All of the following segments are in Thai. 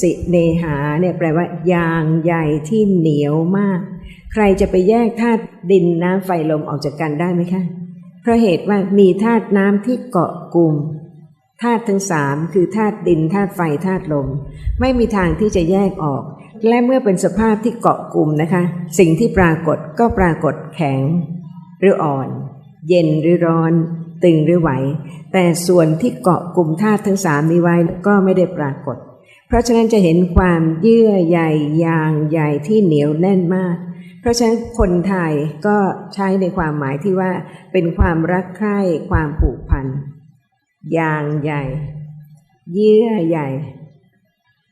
สิเนหาเนี่ยแปลว่า ยางใหญ่ที่เหนียวมาก ใครจะไปแยกธาตุดินน้ำไฟลมออกจากกันได้ไหมคะเพราะเหตุว่ามีธาตุน้ำที่เกาะกลุ่มธาตุทั้งสามคือธาตุดินธาตุไฟธาตุลม ไม่มีทางที่จะแยกออก และเมื่อเป็นสภาพที่เกาะกลุ่มนะคะ สิ่งที่ปรากฏก็ปรากฏแข็ง หรืออ่อน เย็นหรือร้อน ตึงหรือไหว แต่ส่วนที่เกาะกลุ่มธาตุทั้งสามนี้ไว้ก็ไม่ได้ปรากฏ เพราะฉะนั้นจะเห็นความเยื่อใยยางใยที่เหนียวแน่นมาก เพราะฉะนั้นคนไทยก็ใช้ในความหมายที่ว่า เป็นความรักใคร่ความผูกพันยางใหญ่ เยื่อใหญ่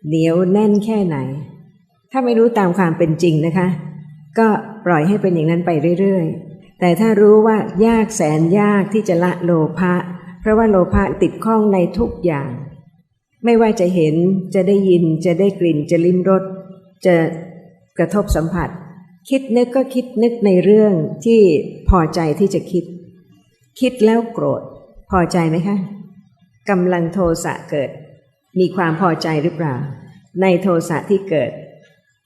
เหนียวแน่นแค่ไหน ถ้าไม่รู้ตามความเป็นจริงนะคะ ก็ปล่อยให้เป็นอย่างนั้นไปเรื่อยๆ แต่ถ้ารู้ว่ายากแสนยากที่จะละโลภะเพราะว่าโลภะติดข้องในทุกอย่าง ไม่ว่าจะเห็นจะได้ยินจะได้กลิ่นจะลิ้มรสจะกระทบสัมผัส คิดนึกก็คิดนึกในเรื่องที่พอใจที่จะคิด คิดแล้วโกรธ พอใจไหมคะกำลังโทสะเกิด มีความพอใจหรือเปล่า ในโทสะที่เกิด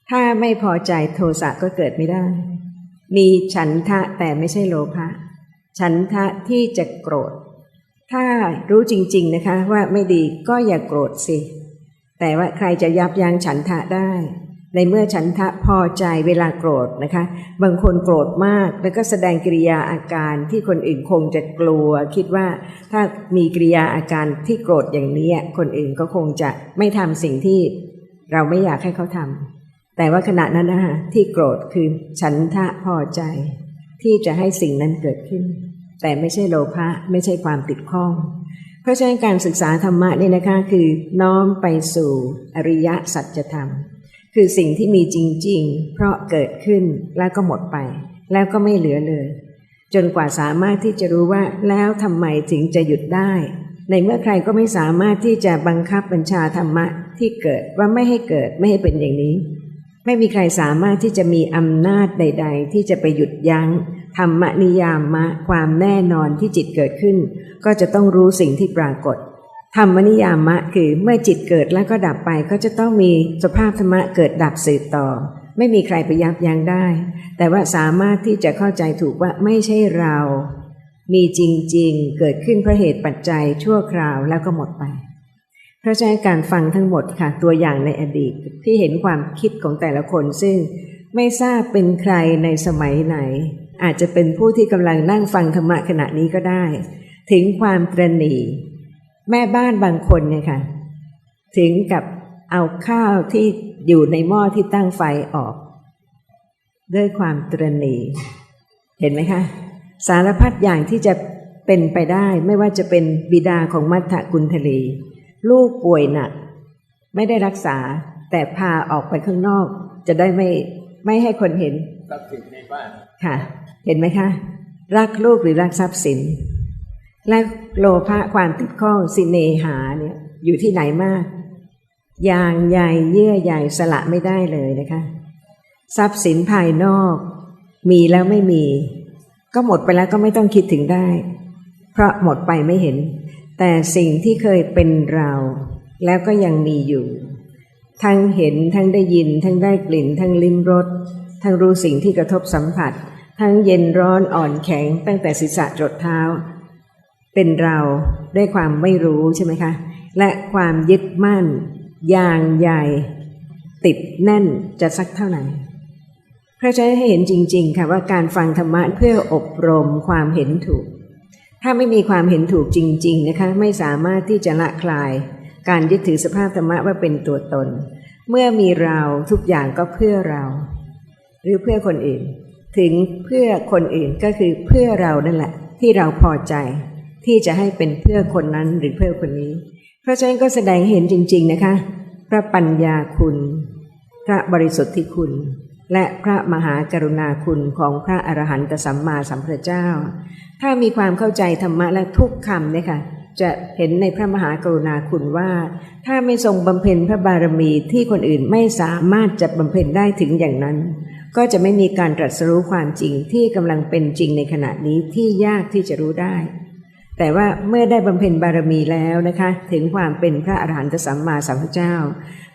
ถ้าไม่พอใจโทสะก็เกิดไม่ได้ มีฉันทะแต่ไม่ใช่โลภะฉันทะที่จะโกรธ ถ้ารู้จริง ๆนะคะ ว่าไม่ดีก็อย่าโกรธสิ แต่ว่าใครจะยับยั้งฉันทะได้ ในเมื่อฉันทะพอใจเวลาโกรธนะคะ บางคนโกรธมากแล้วก็แสดงกิริยาอาการที่คนอื่นคงจะกลัว คิดว่าถ้ามีกิริยาอาการที่โกรธอย่างนี้คนอื่นก็คงจะไม่ทำสิ่งที่เราไม่อยากให้เขาทำแต่ว่าขณะนั้นนะคะที่โกรธคือฉันทะพอใจ ที่จะให้สิ่งนั้นเกิดขึ้น แต่ไม่ใช่โลภะไม่ใช่ความติดข้อง เพราะฉะนั้นการศึกษาธรรมะนี่นะคะคือน้อมไปสู่อริยสัจธรรม คือสิ่งที่มีจริง ๆ เพราะเกิดขึ้นแล้วก็หมดไป แล้วก็ไม่เหลือเลย จนกว่าสามารถที่จะรู้ว่าแล้วทำไมถึงจะหยุดได้ ในเมื่อใครก็ไม่สามารถที่จะบังคับบัญชาธรรมะที่เกิดว่าไม่ให้เกิดไม่ให้เป็นอย่างนี้ ไม่มีใครสามารถที่จะมีอำนาจใด ๆ ที่จะไปหยุดยั้ง ธรรมนิยามะความแน่นอนที่จิตเกิดขึ้น ก็จะต้องรู้สิ่งที่ปรากฏ ธรรมนิยามะคือเมื่อจิตเกิดแล้วก็ดับไปก็จะต้องมีสภาพธรรมะเกิดดับสืบต่อ ไม่มีใครไปยับยั้งได้ แต่ว่าสามารถที่จะเข้าใจถูกว่าไม่ใช่เรา มีจริงๆ เกิดขึ้นเพราะเหตุปัจจัยชั่วคราวแล้วก็หมดไปเพราะฉะนั้นการฟังทั้งหมดค่ะ ตัวอย่างในอดีตที่เห็นความคิดของแต่ละคนซึ่งไม่ทราบเป็นใครในสมัยไหน อาจจะเป็นผู้ที่กำลังนั่งฟังธรรมะขณะนี้ก็ได้ ถึงความตรณีแม่บ้านบางคนเนี่ยค่ะ ถึงกับเอาข้าวที่อยู่ในหม้อที่ตั้งไฟออก ด้วยความตรณีเห็นไหมคะ สารพัดอย่างที่จะเป็นไปได้ไม่ว่าจะเป็นบิดาของมัทธกุลทลี ลูกป่วยหนัก ไม่ได้รักษาแต่พาออกไปข้างนอก จะได้ไม่ไม่ให้คนเห็นทรัพย์สินในบ้านค่ะ เห็นไหมคะ รักลูกหรือรักทรัพย์สิน และโลภะความติดข้องสิเนหาเนี่ยอยู่ที่ไหนมากยางใยเยื่อใยสละไม่ได้เลยนะคะ ทรัพย์สินภายนอก มีแล้วไม่มี ก็หมดไปแล้วก็ไม่ต้องคิดถึงได้ เพราะหมดไปไม่เห็น แต่สิ่งที่เคยเป็นเรา แล้วก็ยังมีอยู่ ทั้งเห็นทั้งได้ยิน ทั้งได้กลิ่น ทั้งลิ้มรสทั้งรู้สิ่งที่กระทบสัมผัส ทั้งเย็นร้อนอ่อนแข็งตั้งแต่ศีรษะจดเท้า เป็นเราด้วยความไม่รู้ใช่ไหมคะ และความยึดมั่น อย่างใหญ่ ติดแน่นจะสักเท่าไหร่พระฉะนั้นให้เห็นจริง ๆ ค่ะว่าการฟังธรรมะเพื่ออบรมความเห็นถูก ถ้าไม่มีความเห็นถูกจริง ๆ นะคะ ไม่สามารถที่จะละคลาย การยึดถือสภาพธรรมะว่าเป็นตัวตน เมื่อมีเราทุกอย่างก็เพื่อเรา หรือเพื่อคนอื่น ถึงเพื่อคนอื่นก็คือเพื่อเรานั่นแหละ ที่เราพอใจ ที่จะให้เป็นเพื่อคนนั้นหรือเพื่อคนนี้ เพราะฉะนั้นก็แสดงเห็นจริง ๆนะคะ พระปัญญาคุณ พระบริสุทธิคุณ และพระมหากรุณาคุณของพระอรหันตสัมมาสัมพุทธเจ้า ถ้ามีความเข้าใจธรรมะและทุกคำเนี่ยค่ะจะเห็นในพระมหากรุณาคุณว่า ถ้าไม่ทรงบำเพ็ญพระบารมีที่คนอื่นไม่สามารถจะบำเพ็ญได้ถึงอย่างนั้น ก็จะไม่มีการตรัสรู้ความจริงที่กำลังเป็นจริงในขณะนี้ที่ยากที่จะรู้ได้ แต่ว่าเมื่อได้บำเพ็ญบารมีแล้วนะคะ ถึงความเป็นพระอรหันตสัมมาสัมพุทธเจ้า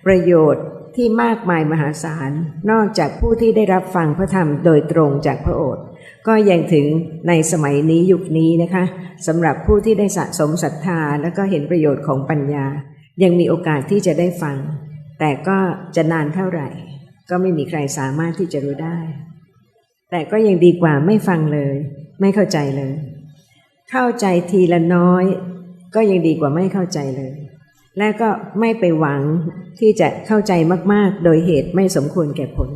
ประโยชน์ที่มากมายมหาศาล นอกจากผู้ที่ได้รับฟังพระธรรมโดยตรงจากพระโอษฐ์ก็ยังถึงในสมัยนี้ยุคนี้นะคะสำหรับผู้ที่ได้สะสมศรัทธาแล้วก็เห็นประโยชน์ของปัญญา ยังมีโอกาสที่จะได้ฟัง แต่ก็จะนานเท่าไหร่ ก็ไม่มีใครสามารถที่จะรู้ได้ แต่ก็ยังดีกว่าไม่ฟังเลย ไม่เข้าใจเลย เข้าใจทีละน้อย ก็ยังดีกว่าไม่เข้าใจเลย และก็ไม่ไปหวังที่จะเข้าใจมาก ๆ โดยเหตุไม่สมควรแก่ผล